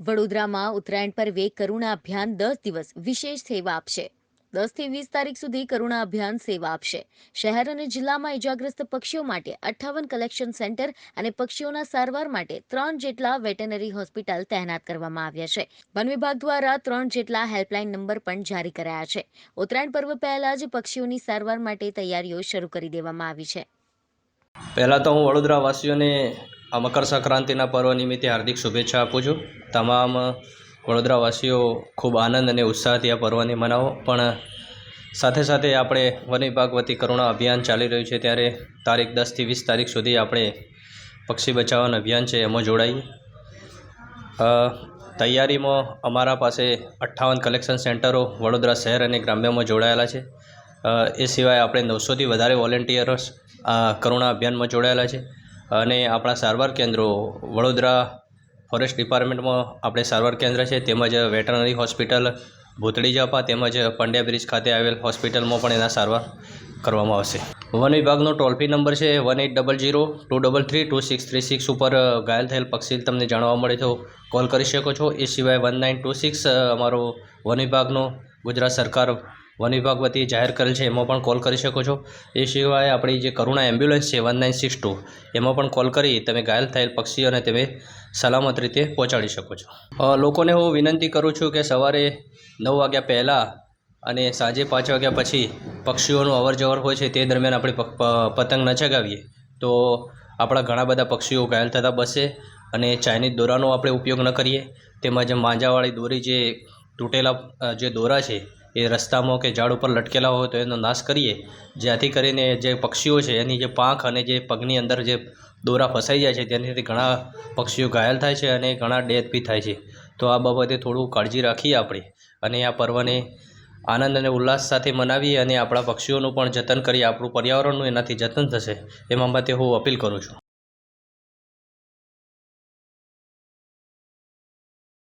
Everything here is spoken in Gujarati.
વડોદરામાં ઉત્તરાયણ પર્વે કરુણા અભિયાન દસ દિવસ વિશેષ સેવા આપશે. દસથી વીસ તારીખ સુધી કરુણા અભિયાન સેવા આપશે. શહેર અને જિલ્લામાં ઇજાગ્રસ્ત પક્ષીઓ માટે અઠ્ઠાવન કલેક્શન સેન્ટર અને પક્ષીઓના સારવાર માટે ત્રણ જેટલા વેટનરી હોસ્પિટલ તહેનાત કરવામાં આવ્યા છે. વન વિભાગ દ્વારા ત્રણ જેટલા હેલ્પલાઇન નંબર પણ જારી કરાયા છે. ઉત્તરાયણ પર્વ પહેલા જ પક્ષીઓની સારવાર માટે તૈયારીઓ શરૂ કરી દેવામાં આવી છે. પહેલાં તો હું વડોદરા વાસીઓને આ મકર સંક્રાંતિના પર્વ નિમિત્તે હાર્દિક શુભેચ્છા આપું છું. તમામ વડોદરાવાસીઓ ખૂબ આનંદ અને ઉત્સાહથી આ પર્વને મનાવો. પણ સાથે સાથે આપણે વન વિભાગ વતી કરુણા અભિયાન ચાલી રહ્યું છે ત્યારે તારીખ દસથી વીસ તારીખ સુધી આપણે પક્ષી બચાવવાનું અભિયાન છે, એમાં જોડાઈએ તૈયારીમાં અમારા પાસે અઠ્ઠાવન કલેક્શન સેન્ટરો વડોદરા શહેર અને ગ્રામ્યમાં જોડાયેલા છે. એ સિવાય આપણે નવસોથી વધારે વોલેન્ટિયર્સ કરુણા અભિયાનમાં જોડાયેલા છે. અને આપણા સારવાર કેન્દ્રો, વડોદરા ફોરેસ્ટ ડિપાર્ટમેન્ટમાં આપણે સારવાર કેન્દ્ર છે, તેમજ વેટરનરી હોસ્પિટલ ભૂતળી જાપા તેમજ પંડ્યા બ્રિજ ખાતે આવેલ હોસ્પિટલમાં પણ એના સારવાર કરવામાં આવશે. વન વિભાગનો ટોલ ફ્રી નંબર છે one eight double zero two double three two six three six ઉપર ઘાયલ થયેલ પક્ષી તમને જાણવા મળે તો કોલ કરી શકો છો. એ સિવાય વન નાઇન ટુ સિક્સ અમારો વન વિભાગનો ગુજરાત સરકાર વન વિભાગ વતી જાહેર કરેલ છે, એમાં પણ કોલ કરી શકો છો. એ સિવાય આપણી જે કરુણા એમ્બ્યુલન્સ છે વન નાઇન સિક્સ ટુ એમાં પણ કોલ કરી તમે ઘાયલ થયેલ પક્ષીઓને તમે સલામત રીતે પહોંચાડી શકો છો. લોકોને હું વિનંતી કરું છું કે સવારે નવ વાગ્યા પહેલાં અને સાંજે પાંચ વાગ્યા પછી પક્ષીઓનું અવર જવર હોય છે, તે દરમિયાન આપણે પતંગ ન ચગાવીએ. તો આપણા ઘણા બધા પક્ષીઓ ઘાયલ થતા બસે અને ચાઇનીઝ દોરાનો આપણે ઉપયોગ ન કરીએ. તેમજ માંજાવાળી દોરી જે તૂટેલા જે દોરા છે એ રસ્તામાં કે ઝાડ ઉપર લટકેલા હોય તો એનો નાશ કરીએ. જેથી કરીને જે પક્ષીઓ છે, એની જે પાંખ અને જે પગની અંદર જે દોરા ફસાઈ જાય છે, તેનાથી ઘણા પક્ષીઓ ઘાયલ થાય છે અને ઘણા ડેથ બી થાય છે. તો આ બાબતે થોડું કાળજી રાખીએ આપણે અને આ પર્વને આનંદ અને ઉલ્લાસ સાથે મનાવીએ અને આપણા પક્ષીઓનું પણ જતન કરીએ. આપણું પર્યાવરણનું એનાથી જતન થશે. એ બાબતે હું અપીલ કરું છું.